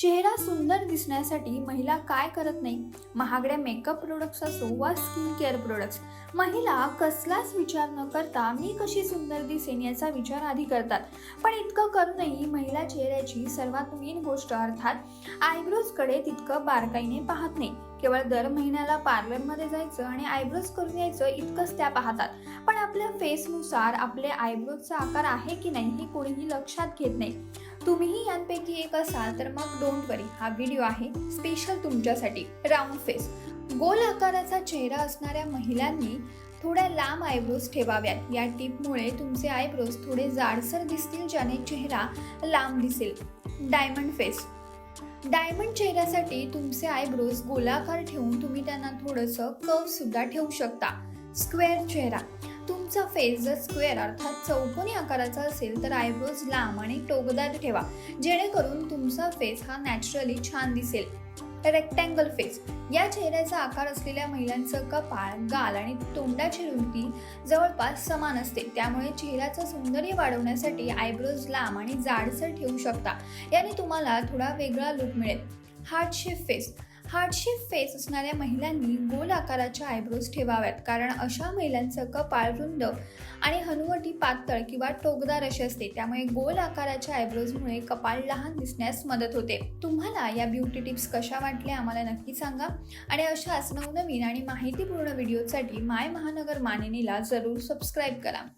चेहरा सुंदर दिसण्यासाठी महिला काय करत नाही? महागड्या मेकअप प्रोडक्ट्स असो वा स्किन केअर प्रोडक्ट्स महिला कसलाच विचार न करता मी कशी सुंदर दिसेन याचा विचार आधी करतात. पण इतकं करूनही महिला चेहऱ्याची सर्वात मेन गोष्ट अर्थात आयब्रोजकडे तितकं बारकाईने पाहत नाही. केवळ दर महिन्याला पार्लरमध्ये जायचं आणि आयब्रोज करून यायचं इतकंच त्या पाहतात. पण आपल्या फेसनुसार आपले आयब्रोजचा आकार आहे की नाही हे कोणीही लक्षात घेत नाही. तुम्हीही यांपैकी एक असाल तर मग डोंट वरी हा व्हिडिओ आहे स्पेशल तुमच्यासाठी. राऊंड फेस गोल आकाराचा चेहरा असणाऱ्या महिलांनी थोड्या लांब आयब्रोज ठेवाव्यात. या टिपमुळे तुमचे आयब्रोज थोडे जाडसर दिसतील ज्याने चेहरा लांब दिसेल. डायमंड फेस डायमंड चेहऱ्यासाठी तुमचे आयब्रोज गोलाकार ठेवून तुम्ही त्यांना थोडंसं कव सुद्धा ठेवू शकता. स्क्वेअर चेहरा. तुमचा फेस जर स्क्वेअर अर्थात चौकोनी आकाराचा असेल तर आयब्रोज लांब आणि टोकदार ठेवा. जेणेकरून तुमचा फेस हा नॅचरली छान दिसेल. रेक्टँगल फेस या चेहऱ्याचा आकार असलेल्या महिलांचं कपाळ गाल आणि तोंडाची रुंदी जवळपास समान असते. त्यामुळे चेहऱ्याचं सौंदर्य वाढवण्यासाठी आयब्रोज लांब आणि जाडसर ठेवू शकता. याने तुम्हाला थोडा वेगळा लुक मिळेल. हार्टशेप फेस हार्टशेप फेस असणाऱ्या महिलांनी गोल आकाराच्या आयब्रोज ठेवाव्यात. कारण अशा महिलांचं कपाळ रुंद आणि हनुवटी पातळ किंवा टोकदार अशी असते. त्यामुळे गोल आकाराच्या आयब्रोजमुळे कपाळ लहान दिसण्यास मदत होते. तुम्हाला या ब्युटी टिप्स कशा वाटल्या आम्हाला नक्की सांगा. आणि अशाच नवनवीन आणि माहितीपूर्ण व्हिडिओसाठी माय महानगर मानिनीला जरूर सबस्क्राईब करा.